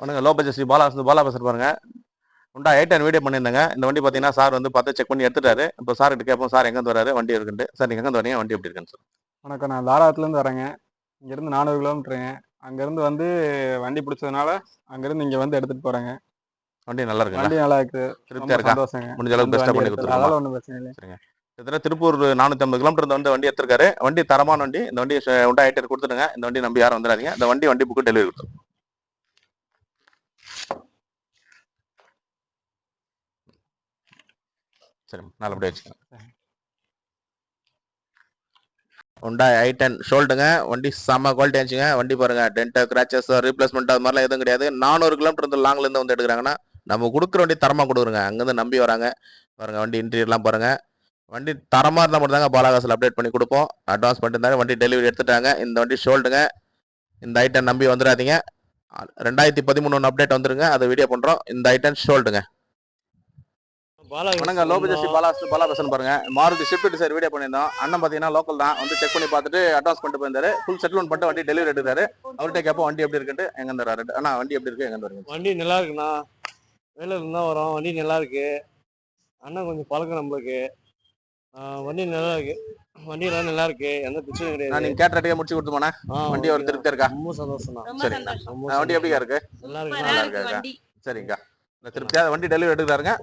வணக்கம் low budget Sri Bala Bala பேசுகிற பாருங்க. உண்டா எயிட் டென் வீடியோ பண்ணியிருந்தாங்க. இந்த வண்டி பார்த்தீங்கன்னா சார் வந்து பார்த்து செக் பண்ணி எடுத்துட்டாரு. இப்போ சார் கிட்ட கேட்போம் சார் எங்கேருந்து வராரு? வண்டி இருக்குன்ட்டு சார் நீங்கள் எங்கேருந்து வரீங்க? வண்டி எப்படி இருக்குன்னு சார் வணக்கம் நான் தாராத்துலேருந்து வரேங்க. இங்கேருந்து நானூறு கிலோமீட்டருங்க. அங்கேருந்து வந்து வண்டி பிடிச்சதுனால அங்கேருந்து இங்கே வந்து எடுத்துகிட்டு போகிறேங்க வண்டி நல்லா இருக்குங்களா? வண்டி நல்லா இருக்குது திருப்தியாக இருக்கா? முடிஞ்ச அளவுக்கு பெஸ்ட்டாக பண்ணி கொடுத்துருக்கோம்? அதெல்லாம் ஒன்றும் பிரச்சனை இல்லை கிட்டத்தட்ட திருப்பூர் நானூற்றி ஐம்பது கிலோமீட்டர் வந்து வண்டி எடுத்திருக்காரு. வண்டி தரமான வண்டி. இந்த வண்டி உண்டா எயிட் கொடுத்துருங்க இந்த வண்டி நம்பி யாரும் வந்துடாதீங்க. இந்த வண்டி வண்டி புக்கு டெலிவரி கொடுத்துரும் சரி நல்லபடியா வச்சுக்கோங்க. உண்டா ஐ டென் ஷோல்டுங்க வண்டி செம்ம குவாலிட்டி ஆச்சுங்க வண்டி பாருங்க டென்ட் கிராச்சஸ் ரீப்ளேஸ்மெண்ட் அது மாதிரிலாம் எதுவும் கிடையாது. நானூறு கிலோமீட்டர் இருந்து லாங்ல இருந்து வந்து எடுக்கிறாங்கன்னா நம்ம கொடுக்குற வண்டி தரமா கொடுக்குறோங்க. அங்கேருந்து நம்பி வராங்க. பாருங்க வண்டி இன்டீரியர்லாம் பாருங்க. வண்டி தரமா இருந்தால் மட்டும் தாங்க பாலாகாசில் அப்டேட் பண்ணி கொடுப்போம். அட்வான்ஸ் பண்ணிட்டு வண்டி டெலிவரி எடுத்துட்டாங்க. இந்த வண்டி ஷோல்டுங்க இந்த ஐட்டம் நம்பி வந்துடாதீங்க. ரெண்டாயிரத்தி பதிமூணு அப்டேட் வந்துருங்க. அதை வீடியோ பண்றோம். இந்த ஐட்டம் ஷோல்டுங்க வணக்கம் லோ பட்ஜெட் பாலா பாலா பேசணும் பாருங்க. மாருதி ஷிஃப்ட் டிசைர் வீடியோ பண்ணியிருந்தோம். அண்ணன் பார்த்தீங்கன்னா லோக்கல் தான். வந்து செக் பண்ணி பார்த்துட்டு அட்வான்ஸ் பண்ணிட்டு போயிருந்தாரு. ஃபுல் செட்டில்மெண்ட் பண்ணிட்டு வண்டி டெலிவரி எடுத்தாரு. அவர்கிட்ட கேட்போம் வண்டி எப்படி இருக்குன்ட்டு? எங்க இருந்து வராரு அண்ணா வண்டி எப்படி இருக்கு? எங்க வரீங்க வண்டி நல்லா இருக்குண்ணா. வேலை இருந்தா வரோம். வண்டி நல்லா இருக்கு. அண்ணன் கொஞ்சம் பழக்கம் நம்மளுக்கு. வண்டி நல்லா இருக்கு. வண்டி எல்லாம் நல்லா இருக்கு. எந்த பிரச்சனையும் கிடையாது. நீங்க கேட்ட முடிச்சு கொடுத்துமாண்ணா ஆ, வண்டி ஒரு ஓகே. திருப்தியா இருக்கா? ரொம்ப சந்தோஷம் சரி. வண்டி எப்படிக்கா இருக்கு? நல்லா இருக்கு இருக்கு, இருக்கு இருக்கா? சரிங்கக்கா. திருப்தியா வண்டி டெலிவரி எடுக்கிறாருங்க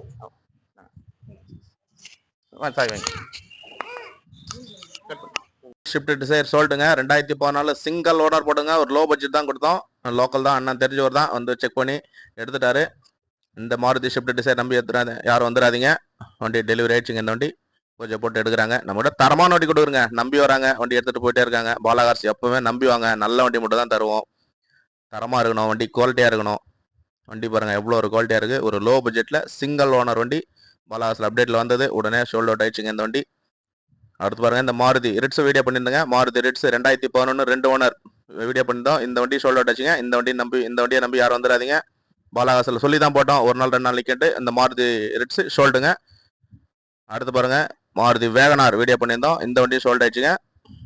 சாய் வாங்க ஷிஃப்ட் டிசைர் சொல்லிட்டுங்க ரெண்டாயிரத்தி பதினாலு சிங்கிள் ஓனர் போடுங்க. ஒரு லோ பட்ஜெட் தான் கொடுத்தோம். லோக்கல் தான் அண்ணன் தெரிஞ்சவர் தான். வந்து செக் பண்ணி எடுத்துட்டாரு. இந்த மாருதி ஷிஃப்ட் டிசைர் நம்பி எடுத்துறாங்க யாரும் வந்துடாதீங்க வண்டி டெலிவரி ஆயிடுச்சுங்க இந்த வண்டி. கொஞ்சம் போட்டு எடுக்கிறாங்க. நம்மகிட்ட தரமான வண்டி கொடுக்குறங்க. நம்பி வராங்க. வண்டி எடுத்துட்டு போயிட்டே இருக்காங்க. பாலாகாசி எப்பவுமே நம்பி வாங்க. நல்ல வண்டி மட்டும் தான் தருவோம். தரமாக இருக்கணும். வண்டி குவாலிட்டியாக இருக்கணும். வண்டி பாருங்கள் எவ்வளோ ஒரு குவாலிட்டியாக இருக்குது ஒரு லோ பட்ஜெட்டில் சிங்கிள் ஓனர் வண்டி. பாலாகாசில் அப்டேட்ல வந்தது. உடனே ஷோல்ட் அவுட் ஆயிடுச்சுங்க இந்த வண்டி. அடுத்து பாருங்க இந்த மாருதி ரிட்ஸ் வீடியோ பண்ணியிருந்தேங்க. மாருதி ரிட்ஸ் ரெண்டாயிரத்தி பதினொன்று ரெண்டு ஓனர் வீடியோ பண்ணியிருந்தோம். இந்த வண்டி ஷோல்ட் அவுட் ஆச்சுங்க இந்த வண்டி நம்பி இந்த வண்டியை நம்பி யாரும் வந்துடாதீங்க பாலாகாசில் சொல்லி தான் போட்டோம். ஒரு நாள் ரெண்டு நாள் நிற்கிட்டு இந்த மாருதி ரிட்ஸ் ஷோல்டுங்க அடுத்து பாருங்க மாருதி வேகனார் வீடியோ பண்ணியிருந்தோம். இந்த வண்டி ஷோல்ட் ஆயிடுச்சுங்க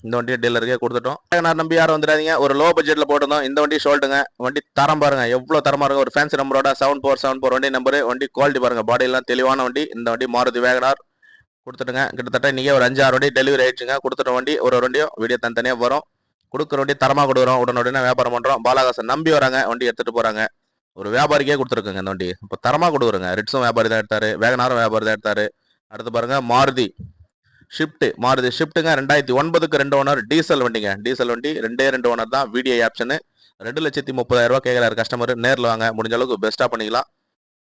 இந்த வண்டியை டீலருக்கே கொடுத்துட்டோம். வேகனார் நம்பி யாரும் வந்துடாதீங்க. ஒரு லோ பட்ஜெட்ல போட்டிருந்தோம். இந்த வண்டி சொல்லிட்டுங்க. வண்டி தரம் பாருங்க. எவ்வளவு தரமா இருக்கும். ஒரு ஃபேன்சி நம்பரோட செவன் ஃபோர் செவன் ஃபோர் வண்டி நம்பர் வண்டி குவாலிட்டி பாருங்க. பாடி எல்லாம் தெளிவான வண்டி. இந்த வண்டி மாருதி வேகனார் கொடுத்துட்டுங்க. கிட்டத்தட்ட இன்னைக்கே ஒரு அஞ்சு ஆறு வண்டி டெலிவரி ஆயிடுச்சுங்க. கொடுத்துட்ட வண்டி ஒரு வண்டியும் வீடியோ தனித்தனியா வரும். கொடுக்குற வண்டி தரமா கொடுக்குறோம் உடனுடனே வியாபாரம் பண்றோம். பாலாகாசன் நம்பி வராங்க. வண்டி எடுத்துட்டு போறாங்க. ஒரு வியாபாரிக்கே கொடுத்துருக்குங்க இந்த வண்டி. இப்போ தரமா கொடுக்குறோங்க ரிட்ஸும் வியாபாரி தான் எடுத்தாரு. வேகனாரும் வியாபாரி தான் எடுத்தாரு. அடுத்து பாருங்க மாருதி. ஷிஃப்ட் மாருதி ஷிஃப்ட்டுங்க ரெண்டாயிரத்தி ஒன்பதுக்கு ரெண்டு ஓனர் டீசல் வண்டிங்க. டீசல் வண்டி ரெண்டே ரெண்டு ஓனர் தான் விடிஐ ஆப்ஷனு ரெண்டு லட்சத்தி முப்பதாயிரம் ரூபா கேட்குறாரு கஸ்டமர் நேரில் வாங்க. முடிஞ்ச அளவுக்கு பெஸ்ட்டாக பண்ணிக்கலாம்.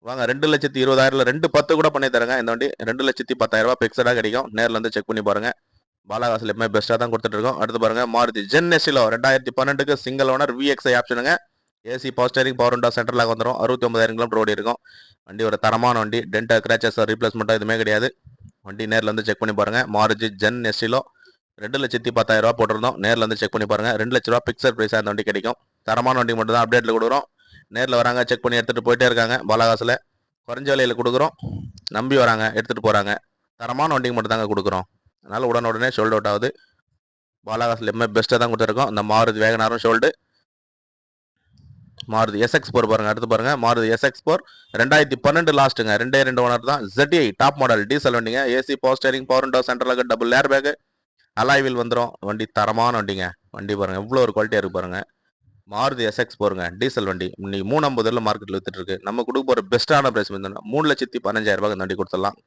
வாங்க. ரெண்டு லட்சத்தி இருபதாயிரம்ல ரெண்டு பத்து கூட பண்ணி தரங்க இந்த வண்டி. ரெண்டு லட்சத்தி பத்தாயிரம் ரூபாய் பிக்சடாக கிடைக்கும். நேரில் வந்து செக் பண்ணி பாருங்க. பாலாகாசில் எப்பவுமே பெஸ்ட்டாக தான் கொடுத்துட்டு இருக்கோம் அடுத்து பாருங்க. மாருதி ஜென் எஸ்டிலோ ரெண்டாயிரத்தி பன்னெண்டுக்கு single owner VXI ஆப்ஷனுங்க AC power steering power window சென்ட்ரலாக வந்துடும் அறுபத்தி ஒன்பதாயிரம் கிலோமீட்டர் ஓடி இருக்கும் வண்டி ஒரு தரமான வண்டி. டென்டா கிராச்சஸ் ரீப்ளேஸ்மெண்ட்டாக எதுவுமே கிடையாது. வண்டி நேரில் வந்து செக் பண்ணி பாருங்கள் மாருஜி ஜென் எஸ்டிலோ ரெண்டு லட்சத்தி பத்தாயிரம் ரூபா போட்டிருந்தோம். நேரில் வந்து செக் பண்ணி பாருங்க. ரெண்டு லட்ச ரூபா பிக்சர் ப்ரைஸாக அந்த வண்டி கிடைக்கும். தரமான வண்டி மட்டும் தான் அப்டேட்டில் கொடுக்குறோம். நேரில் வராங்க செக் பண்ணி எடுத்துகிட்டு போயிட்டே இருக்காங்க. பாலகாசில் குறைஞ்ச விலையில் கொடுக்குறோம். நம்பி வராங்க எடுத்துகிட்டு போகிறாங்க தரமான வண்டிக்கு மட்டும் தாங்க கொடுக்குறோம். அதனால் உடனுடனே ஷோல்ட் அவுட் ஆகுது. பாலகாசில் எப்பவுமே பெஸ்ட்டாக தான் கொடுத்துருக்கோம். இந்த மாருதி வேகனாரும் ஷோல்டு மாருதி எஸ்எக்ஸ் போர் பாருங்க அடுத்து பாருங்க. மாருதி எஸ்எக்ஸ் போர் ரெண்டாயிரத்தி பன்னெண்டு லாஸ்ட்டுங்க ரெண்டே ரெண்டு ஓனர் தான். ஜெட்ஐ டாப் மாடல் டீசல் வண்டிங்க. AC power steering power window central double air bag alloy wheel வந்துடும் வண்டி தரமான வண்டிங்க. வண்டி பாருங்க எவ்வளோ ஒரு குவாலிட்டியாக இருக்கு பாருங்க. மாருதி எஸ்எக்ஸ் போருங்க டீசல் வண்டி. இன்னைக்கு மூணு ஐம்பதுல மார்க்கெட்டில் வித்துட்டு இருக்கு. நம்ம கொடுக்க போகிற பெஸ்ட்டான பிரைஸ் வந்து மூணு லட்சத்தி பதினஞ்சாயிரம் வண்டி கொடுத்துடலாம்.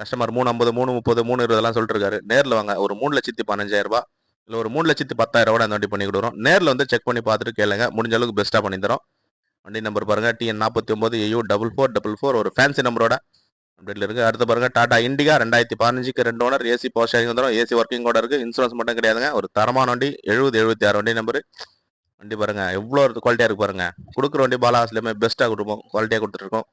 கஸ்டமர் மூணு ஐம்பது மூணு முப்பது மூணு இருபதெல்லாம் சொல்லிட்டு இருக்காரு. நேரில் வாங்க. ஒரு மூணு லட்சத்தி பதினஞ்சாயிரம் ரூபாய். இல்லை ஒரு மூணு லட்சத்தி பத்தாயிரம் ரூபா அந்த வண்டி பண்ணி கொடுக்குறோம். நேரில் வந்து செக் பண்ணி பார்த்துட்டு கேளுங்க. முடிஞ்ச அளவுக்கு பெஸ்ட்டாக பண்ணி தரோம். வண்டி நம்பர் பாருங்க. டிஎன் நாற்பத்தி ஒம்பது AU double four double four ஒரு ஃபேன்சி நம்பரோட அப்டேட்டில் இருக்குது அடுத்து பாருங்க டாடா இண்டிகா ரெண்டாயிரத்தி பதினஞ்சுக்கு ரெண்டு ஓனர் ஏசி பவர் ஷேரிங் வந்துடும் ஏசி ஒர்க்கிங் கூட இருக்குது இன்சூரன்ஸ் மட்டும் கிடையாதுங்க. ஒரு தரமான வண்டி எழுபது எழுபத்தி ஆறு வண்டி நம்பர் வண்டி பாருங்க எவ்வளோ குவாலிட்டியாக இருக்கு பாருங்க. கொடுக்குற வண்டி பாலாஸ்லேயுமே பெஸ்ட்டாக கொடுப்போம். குவாலிட்டியாக கொடுத்துருக்கோம்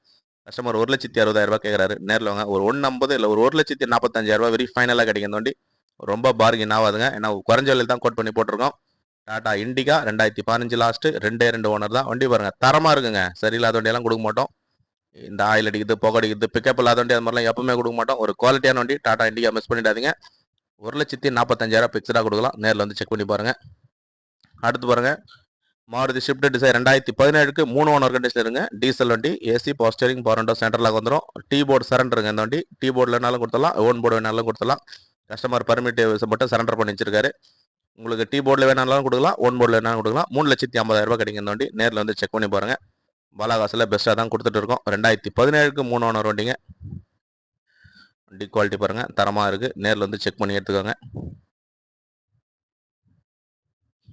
கஸ்டமர் ஒரு லட்சத்தி அறுபதாயிரம் ரூபாய் கேட்குறாரு நேரில் வாங்க. ஒரு ஒன்று ஐம்பது இல்லை ஒரு ஒரு லட்சத்தி நாற்பத்தஞ்சாயிரம் ரூபாய் வெரி ஃபைனலாக கிடைக்கும் இந்த வண்டி. ரொம்ப பார்கின் ஆகாதுங்க. ஏன்னா குறைஞ்ச விலையில் தான் கோட் பண்ணி போட்டிருக்கோம். டாடா இண்டிகா ரெண்டாயிரத்தி பதினஞ்சு லாஸ்ட்டு ரெண்டே ரெண்டு ஓனர் தான். வண்டி பாருங்கள் தரமாக இருக்குங்க. சரியில்லாத வண்டியெல்லாம் கொடுக்க மாட்டோம். இந்த ஆயில் அடிக்குது புகை அடிக்குது பிக்கப் இல்லாத வண்டி அது மாதிரிலாம் எப்பவுமே கொடுக்க மாட்டோம். ஒரு குவாலிட்டியான வண்டி டாடா இண்டிகா மிஸ் பண்ணிடாதீங்க. ஒரு லட்சத்தி நாற்பத்தஞ்சாயிரம் ஃபிக்ஸ்டாக கொடுக்கலாம். நேரில் வந்து செக் பண்ணி பாருங்கள் அடுத்து பாருங்கள் மாருதி ஷிஃப்ட் டிசைர் ரெண்டாயிரத்தி பதினேழுக்கு மூணு ஓனர் கண்டிஷன் இருங்க. டீசல் வண்டி ஏசி பாஸ்டரிங் பவர் சென்டர்லாக வந்துடும் டீ போர்டு சரண்டருங்க இந்த வண்டி. டீ போர்டு வேணாலும் கொடுத்தலாம் ஓன் போர்டு வேணாலும் கொடுத்தலாம் கஸ்டமர் பர்மிட் மட்டும் சரண்டர் பண்ணி வச்சிருக்காரு. உங்களுக்கு டீ போர்டில் வேணாலும் கொடுக்கலாம் ஒன் போர்டில் வேணாலும் கொடுக்கலாம். மூணு லட்சத்தி ஐம்பதாயிரரூபா ரூபாய் கிடைக்கும் வண்டி நேரில் வந்து செக் பண்ணி பாருங்கள் பாலாகாசில் பெஸ்ட்டாக தான் கொடுத்துட்டு இருக்கோம். ரெண்டாயிரத்தி பதினேழுக்கு மூணு ஓனர் வண்டிங்க. வண்டி குவாலிட்டி பாருங்கள் தரமாக இருக்குது நேரில் வந்து செக் பண்ணி எடுத்துக்கோங்க.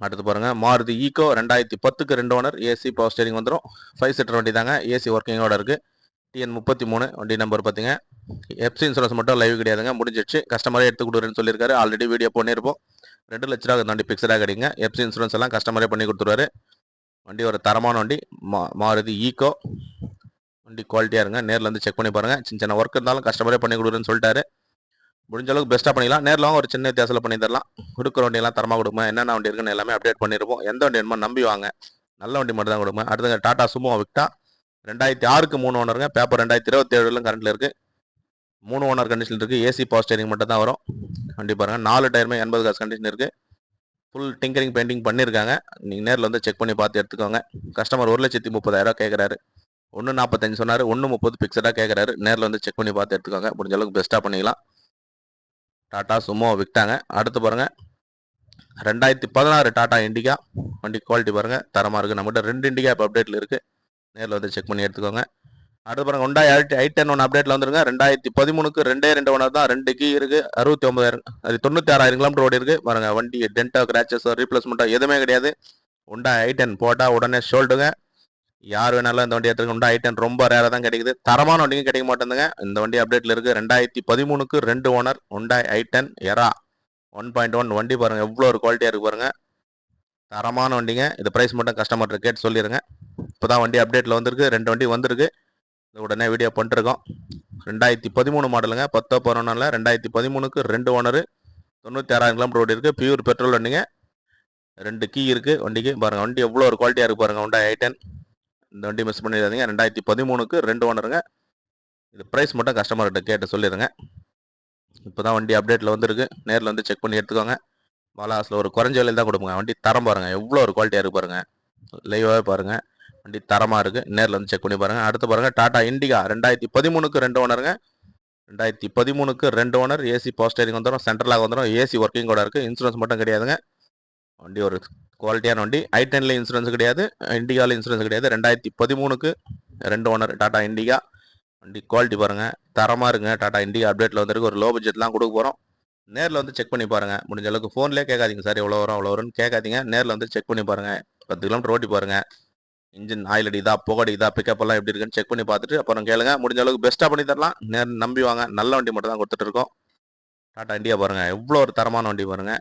அடுத்து பாருங்கள் மாருதி ஈகோ ரெண்டாயிரத்தி பத்துக்கு ரெண்டு ஓனர். ஏசி பவர் ஸ்டேரிங் வந்துடும் ஃபைவ் சீட்டர் வண்டி தாங்க ஏசி ஒர்க்கிங்கோட இருக்குது டிஎன் முப்பத்தி மூணு. வண்டி நம்பர் பார்த்தீங்க எஃப்சி இன்சூரன்ஸ் மட்டும் லைவ் கிடையாதுங்க. முடிஞ்சிடுச்சு. கஸ்டமரே எடுத்து கொடுக்குறேன்னு சொல்லியிருக்காரு. ஆல்ரெடி வீடியோ பண்ணியிருப்போம். ரெண்டு லட்ச ரூபா தாண்டி வண்டி கிடைங்க. எஃப்சி இன்சூரன்ஸ் எல்லாம் கஸ்டமரே பண்ணி கொடுத்துருவாரு. வண்டி ஒரு தரமான வண்டி. மா மாருதி ஈகோ வண்டி குவாலிட்டியாக இருங்க. நேரில் வந்து செக் பண்ணி பாருங்க. சின்ன சின்ன ஒர்க் இருந்தாலும் கஸ்டமரே பண்ணி கொடுக்குறேன்னு சொல்லிட்டாரு. முடிஞ்ச அளவுக்கு பெஸ்ட்டாக பண்ணிக்கலாம் நேரில் ஒரு சின்ன வித்தியாசத்தில் பண்ணி தரலாம். கொடுக்குற வண்டியெல்லாம் தரமாக கொடுங்க. என்னென்ன வண்டி இருக்குன்னு எல்லாமே அப்டேட் பண்ணியிருப்போம் எந்த வண்டி வேணுமோ நம்பி வாங்க. நல்ல வண்டி மட்டும் தான் கொடுங்க. அடுத்தது டாடா சுமோ விக்டா ரெண்டாயிரத்தி ஆறுக்கு மூணு ஓனருங்க பேப்பர் ரெண்டாயிரத்தி இருபத்தி ஏழுலும் கரண்ட்டில் இருக்குது மூணு ஓனர் கண்டிஷன் இருக்குது ஏசி பவர் ஸ்டேரிங் மட்டும் தான் வரும். வண்டி பாருங்க. நாலு டயருமே எண்பது காசு கண்டிஷன் இருக்குது ஃபுல் டிங்கரிங் பெயிண்டிங் பண்ணியிருக்காங்க நீங்கள் நேரில் வந்து செக் பண்ணி பார்த்து எடுத்துக்கோங்க. கஸ்டமர் ஒரு லட்சத்தி முப்பதாயிரரூவா கேட்குறாரு ஒன்று நாற்பத்தஞ்சு சொன்னார். ஒன்று முப்பது பிக்சடாக கேட்குறாரு நேரில் வந்து செக் பண்ணி பார்த்து எடுத்துக்கோங்க. முடிஞ்ச அளவுக்கு பெஸ்ட்டாக பண்ணிக்கலாம். டாட்டா சுமோ விற்றாங்க அடுத்து பாருங்கள் ரெண்டாயிரத்தி பதினாறு டாட்டா இண்டிகா. வண்டி குவாலிட்டி பாருங்க. தரமாக இருக்குது நம்மகிட்ட ரெண்டு இண்டிகா இப்போ அப்டேட்டில் இருக்குது நேரில் வந்து செக் பண்ணி எடுத்துக்கோங்க. அடுத்து பாருங்க ஒண்டா ஐ டென் ஒன் அப்டேட்ல வந்துருங்க. ரெண்டாயிரத்தி பதிமூணுக்கு ரெண்டே ரெண்டு ஓனர் தான் ரெண்டு கீ இருக்கு. அறுபத்தி ஒன்பதாயிரம் அது தொண்ணூத்தி ஆறாயிரம் கிலோமீட்டர் ஓடி இருக்கு. பாருங்க வண்டி டென்டா கிராச்சஸ் ரீப்ளேஸ்மெண்ட்டா எதுவுமே கிடையாது. உண்டா ஐ டென் போட்டா உடனே ஷோல்டுங்க யார் வேணாலும் இந்த வண்டி எடுத்துருங்க உண்டா ஐ டென் ரொம்ப ரேரா தான் கிடைக்குது. தரமான வண்டிங்க கிடைக்க மாட்டேங்குதுங்க. இந்த வண்டி அப்டேட்ல இருக்கு. ரெண்டாயிரத்தி பதிமூணுக்கு ரெண்டு ஓனர் உண்டா i ten Era one point one வண்டி பாருங்க எவ்வளோ ஒரு குவாலிட்டியா இருக்கு பாருங்க. தரமான வண்டிங்க. இது ப்ரைஸ் மட்டும் கஸ்டமர்கிட்ட கேட்டு சொல்லிடுங்க இப்போதான் வண்டி அப்டேட்ல வந்திருக்கு. ரெண்டு வண்டி வந்திருக்கு. உடனே வீடியோ பண்ணிருக்கோம். ரெண்டாயிரத்தி பதிமூணு மாடலுங்க. பத்தோ பதினொன்றில் ரெண்டாயிரத்தி பதிமூணுக்கு ரெண்டு ஓனரு தொண்ணூற்றி ஆறாயிரம் கிலோமீட்டர் ஓடி இருக்குது பியூர் பெட்ரோல் வண்டிங்க. ரெண்டு கீ இருக்குது வண்டிக்கு. பாருங்க வண்டி எவ்வளோ ஒரு குவாலிட்டியாக இருக்குது பாருங்கள் ஹோண்டா ஐ டென் இந்த வண்டி மிஸ் பண்ணிடாதீங்க. ரெண்டாயிரத்தி பதிமூணுக்கு ரெண்டு ஓனருங்க இது ப்ரைஸ் மட்டும் கஸ்டமர்கிட்ட கேட்டு சொல்லிடுங்க இப்போ தான் வண்டி அப்டேட்டில் வந்திருக்கு. நேரில் வந்து செக் பண்ணி எடுத்துக்கோங்க. பாலாஸில் ஒரு குறைஞ்ச விலையில் தான் கொடுப்போங்க. வண்டி தரம் பாருங்கள் எவ்வளோ ஒரு குவாலிட்டியாக இருக்கு பாருங்கள் லைவாகவே பாருங்கள் வண்டி தரமாக இருக்குது நேரில் வந்து செக் பண்ணி பாருங்கள் அடுத்து பாருங்கள் டாடா இண்டிகா ரெண்டாயிரத்தி பதிமூணுக்கு ரெண்டு ஓனருங்க ரெண்டாயிரத்தி பதிமூணுக்கு ரெண்டு ஓனர் ஏசி போஸ்டரிங் வந்துடும் சென்ட்ரலாக வந்துடும் ஏசி ஒர்க்கிங் கூட இருக்குது இன்சூரன்ஸ் மட்டும் கிடையாதுங்க. வண்டி ஒரு குவாலிட்டியான வண்டி. ஐ டென்ல இன்சூரன்ஸ் கிடையாது. இண்டிகாவில் இன்சூரன்ஸ் கிடையாது. ரெண்டாயிரத்தி பதிமூணுக்கு ரெண்டு ஓனர் டாடா இண்டிகா வண்டி குவாலிட்டி பாருங்க. தரமாக இருங்க டாடா இண்டிகா அப்டேட்டில் வந்திருக்கு. ஒரு லோ பட்ஜெட்லாம் கொடுக்க போகிறோம் நேரில் வந்து செக் பண்ணி பாருங்க. முடிஞ்ச அளவுக்கு ஃபோன்லேயே கேட்காதீங்க. சார் எவ்வளோ வரும் அவ்வளோ வரும்னு கேட்காதீங்க. நேரில் வந்து செக் பண்ணி பாருங்கள் பத்து கிலோமீட்டர் ஓட்டி பாருங்கள் இன்ஜின் ஆயில் அடிதா புகடிதா பிக்கப் எல்லாம் எப்படி இருக்குன்னு செக் பண்ணி பார்த்துட்டு அப்புறம் கேளுங்க. முடிஞ்ச அளவுக்கு பெஸ்ட்டாக பண்ணி தரலாம். நேர் நம்பி வாங்க. நல்ல வண்டி மட்டும் தான் கொடுத்துட்டு இருக்கோம். டாடா இண்டியா பாருங்கள் எவ்வளோ ஒரு தரமான வண்டி பாருங்க.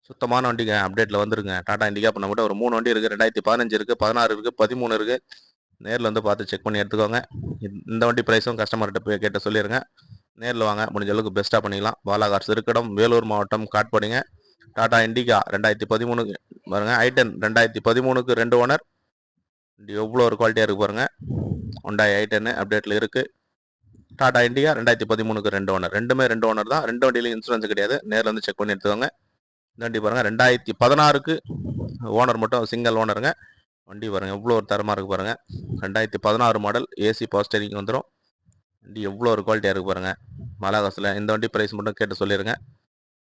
சுத்தமான வண்டிங்க. அப்டேட்டில் வந்துருங்க. டாடா இண்டிகா பண்ண மட்டும் ஒரு மூணு வண்டி இருக்குது ரெண்டாயிரத்தி பதினஞ்சு இருக்குது பதினாறு இருக்குது பதிமூணு இருக்குது நேரில் வந்து பார்த்து செக் பண்ணி எடுத்துக்கோங்க. இந்த- வண்டி ப்ரைஸும் கஸ்டமர்கிட்ட போய் கேட்ட சொல்லிடுங்க நேரில் வாங்க. முடிஞ்ச அளவுக்கு பெஸ்ட்டாக பண்ணிக்கலாம். பாலாகார் சிறுக்கடம் வேலூர் மாவட்டம் காட்பாடிங்க. டாடா இண்டிகா ரெண்டாயிரத்தி பதிமூணுக்கு பாருங்க ஐட்டன் ரெண்டாயிரத்தி பதிமூணுக்கு ரெண்டு ஓனர் எவ்வளோ ஒரு குவாலிட்டியாக இருக்கு பாருங்க. ஒண்டாய் ஐட்டன்னு அப்டேட்டில் இருக்கு. டாடா இண்டியா ரெண்டாயிரத்தி பதிமூணுக்கு ரெண்டு ஓனர் ரெண்டுமே ரெண்டு ஓனர் தான். ரெண்டு வண்டியிலும் இன்சூரன்ஸ் கிடையாது. நேரில் வந்து செக் பண்ணி எடுத்துக்கோங்க. இந்த வண்டி பாருங்கள் ரெண்டாயிரத்தி பதினாறுக்கு ஓனர் மட்டும் சிங்கிள் ஓனருங்க வண்டி பாருங்க எவ்வளோ ஒரு தரமாக இருக்கு பாருங்கள் ரெண்டாயிரத்தி பதினாறு மாடல் ஏசி பாஸ்டரிங் வந்துடும் வண்டி எவ்வளோ ஒரு குவாலிட்டியாக இருக்கு பாருங்கள் மலாகாசில் இந்த வண்டி ப்ரைஸ் மட்டும் கேட்டு சொல்லிடுங்க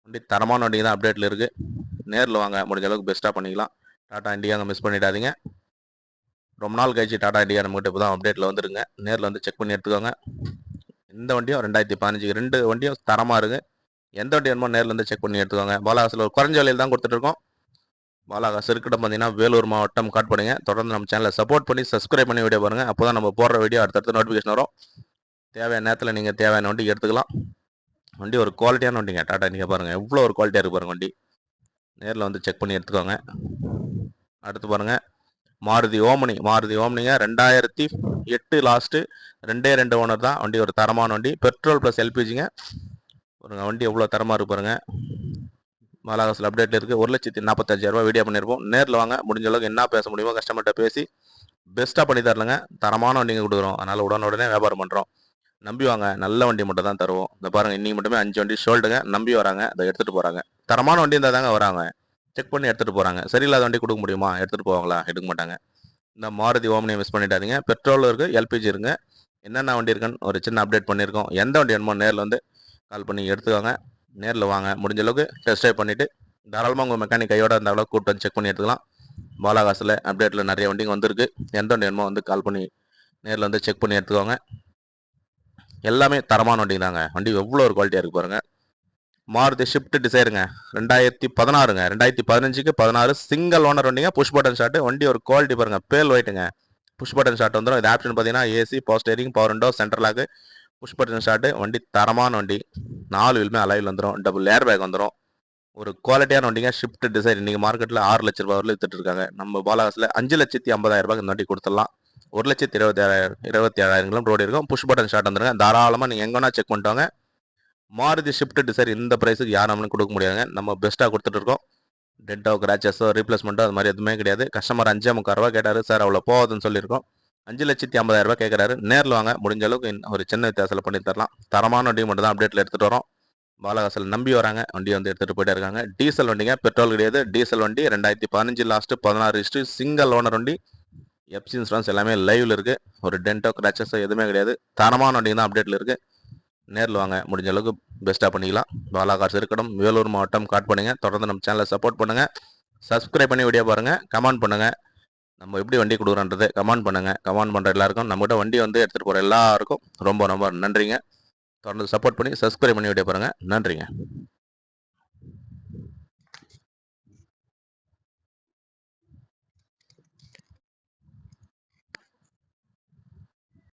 வண்டி தரமான வண்டி தான் அப்டேட்டில் இருக்குது நேரில் வாங்க. முடிஞ்ச அளவுக்கு பெஸ்ட்டாக பண்ணிக்கலாம். டாடா இண்டியா அங்கே மிஸ் பண்ணிடாதீங்க. ரொம்ப நாள் கழிச்சு டாடா இண்டியா நம்மகிட்ட இப்போ தான் அப்டேட்டில் வந்துருங்க. நேரில் வந்து செக் பண்ணி எடுத்துக்கோங்க. எந்த வண்டியும் ரெண்டாயிரத்தி பதினஞ்சுக்கு ரெண்டு வண்டியும் தரமாக இருக்குது எந்த வண்டி வேணுமோ நேரில் வந்து செக் பண்ணி எடுத்துக்கோங்க. பாலாகாசில் ஒரு குறைஞ்ச விலையில் தான் கொடுத்துட்ருக்கோம் பாலாகாஸ் இருக்கட்டும் பார்த்தீங்கன்னா வேலூர் மாவட்டம் காட்பாடிங்க. தொடர்ந்து நம்ம சேனலை சப்போர்ட் பண்ணி சப்ஸ்கிரைப் பண்ணி வீடியோ பாருங்கள் அப்போ தான் நம்ம போடுற வீடியோ அடுத்தடுத்து நோட்டிஃபிகேஷன் வரும். தேவையான நேரத்தில் நீங்கள் தேவையான வண்டிக்கு எடுத்துக்கலாம். வண்டி ஒரு குவாலிட்டியான வண்டிங்க. டாடா நீங்கள் பாருங்கள் எவ்வளோ ஒரு குவாலிட்டியாக இருக்கு பாருங்கள் வண்டி. நேரில் வந்து செக் பண்ணி எடுத்துக்கோங்க. அடுத்து பாருங்க. மாருதி ஓமனி. மாருதி ஓமனிங்க ரெண்டாயிரத்தி எட்டு லாஸ்ட்டு ரெண்டே ரெண்டு ஓனர் தான். வண்டி ஒரு தரமான வண்டி. பெட்ரோல் ப்ளஸ் எல்பிஜிங்க பாருங்க வண்டி எவ்வளோ தரமாக இருக்கு பாருங்கள் மாலாகாசில் அப்டேட்டில் இருக்குது ஒரு லட்சத்தி நாற்பத்தஞ்சாயிரம் வீடியோ பண்ணியிருப்போம் நேரில் வாங்க. முடிஞ்ச அளவுக்கு என்ன பேச முடியுமோ கஸ்டமர்கிட்ட பேசி பெஸ்ட்டாக பண்ணி தரலங்க தரமான வண்டிங்க கொடுக்குறோம். அதனால் உடனே வியாபாரம் பண்ணுறோம் நம்பி வாங்க. நல்ல வண்டி மட்டும் தான் தருவோம். இந்த பாருங்க இன்னைக்கு மட்டுமே அஞ்சு வண்டி ஷோல்டுங்க. நம்பி வராங்க. அதை எடுத்துகிட்டு போகிறாங்க தரமான வண்டி இருந்தால் தாங்க வராங்க. செக் பண்ணி எடுத்துகிட்டு போகிறாங்க சரியில்லாத வண்டி கொடுக்க முடியுமா? எடுத்துகிட்டு போவாங்களா? எடுக்க மாட்டாங்க. இந்த மாருதி ஓமனியை மிஸ் பண்ணிட்டாதீங்க பெட்ரோல் இருக்கு எல்பிஜி இருங்க. என்னென்ன வண்டி இருக்குன்னு ஒரு சின்ன அப்டேட் பண்ணியிருக்கோம். எந்த வண்டி வேணுமோ நேரில் வந்து கால் பண்ணி எடுத்துக்கோங்க. நேரில் வாங்க. முடிஞ்ச அளவுக்கு டெஸ்ட் ட்ரைவ் பண்ணிவிட்டு தாராளமாக உங்கள் மெக்கானிக் கையோட இருந்த அளவுக்கு கூப்பிட்டு வந்து செக் பண்ணி எடுத்துக்கலாம். பாலாகாசில் அப்டேட்டில் நிறைய வண்டிங்க வந்திருக்கு. எந்த வண்டி வேணுமோ வந்து கால் பண்ணி நேரில் வந்து செக் பண்ணி எடுத்துக்கோங்க. எல்லாமே தரமான வண்டிங்க தாங்க. வண்டி எவ்வளோ ஒரு குவாலிட்டியாக இருக்குது பாருங்கள் மாருதி ஷிஃப்ட் டிசைருங்க ரெண்டாயிரத்தி பதினாறுங்க. ரெண்டாயிரத்தி பதினஞ்சுக்கு பதினாறு சிங்கிள் ஓனர் வண்டிங்க. புஷ் பட்டன் ஷாட்டு வண்டி ஒரு குவாலிட்டி பாருங்க. பேல் ஒயிட்டுங்க புஷ் பட்டன் ஷாட் வந்துடும் இது ஆப்ஷன் பார்த்தீங்கன்னா AC power steering power window center lock push button start வண்டி தரமான வண்டி. நாலு வீலுமே அலைவில் வந்துடும் டபுள் ஏர் பேக் வந்துடும் ஒரு குவாலிட்டியான வண்டிங்க. ஷிஃப்ட் டிசைன் இன்றைக்கி மார்க்கெட்டில் ஆறு லட்ச ரூபா வரல வித்துட்டு இருக்காங்க. நம்ம பாலாகாசில் அஞ்சு லட்சத்தி ஐம்பதாயிரம் ரூபாய்க்கு இந்த வண்டி கொடுத்துடலாம். ஒரு லட்சத்தி இருபத்தி ஏழாயிரம் இருபத்தி ஏழாயிரம் கிலோமீட்டர் ரோடு இருக்கும். புஷ் பட்டன் ஷாட் வந்துருங்க. தாராளமாக நீங்கள் எங்கன்னா செக் பண்ணிட்டாங்க. மாருதி ஷிஃப்ட் டிசைர் இந்த ப்ரைஸுக்கு யார் நம்மளும் கொடுக்க முடியாதுங்க. நம்ம பெஸ்ட்டாக கொடுத்துட்டு இருக்கோம். டென்ட்டோ கிராச்சஸோ ரீப்ளேஸ்மெண்ட்டோ அது மாதிரி எதுவுமே கிடையாது. கஸ்டமர் அஞ்சே முக்கால் ரூபா கேட்டார் சார் அவ்வளோ போகுதுன்னு சொல்லியிருக்கோம். அஞ்சு லட்சத்தி ஐம்பதாயிரரூபா கேட்குறாரு நேரில் வாங்க முடிஞ்ச அளவுக்கு ஒரு சின்ன வித்தியாசத்தில் பண்ணி தரலாம். தரமான வண்டி மட்டும் தான் அப்டேட்டில் எடுத்துகிட்டு வரோம். பாலகாசில் நம்பி வராங்க. வண்டி வந்து எடுத்துகிட்டு போயிட்டே இருக்காங்க. டீசல் வண்டிங்க பெட்ரோல் கிடையாது. டீசல் வண்டி ரெண்டாயிரத்தி பதினஞ்சு லாஸ்ட்டு பதினாறு ஹிஸ்ட்ரி சிங்கிள் ஓனர் வண்டி. எப்சி இன்சூரன்ஸ் எல்லாமே லைவ்ல இருக்கு. ஒரு டென்ட்டோ கிராச்சஸோ எதுவுமே கிடையாது. தரமான வண்டி தான் அப்டேட்டில் இருக்கு. நேரில் வாங்க. முடிஞ்ச அளவுக்கு பெஸ்ட்டாக பண்ணிக்கலாம். பாலாகார் இருக்கட்டும். வேலூர் மாவட்டம் காட் பண்ணுங்கள் தொடர்ந்து நம்ம சேனலை சப்போர்ட் பண்ணுங்கள் சப்ஸ்கிரைப் பண்ணி வீடியோ பாருங்கள் கமெண்ட் பண்ணுங்கள் நம்ம எப்படி வண்டி கொடுக்குறோன்றது கமெண்ட் பண்ணுங்கள் கமெண்ட் பண்ணுற எல்லாருக்கும் நம்மகிட்ட வண்டி வந்து எடுத்துகிட்டு போகிற எல்லாருக்கும் ரொம்ப ரொம்ப நன்றிங்க. தொடர்ந்து சப்போர்ட் பண்ணி சப்ஸ்கிரைப் பண்ணி வீடியோ பாருங்கள் நன்றிங்க.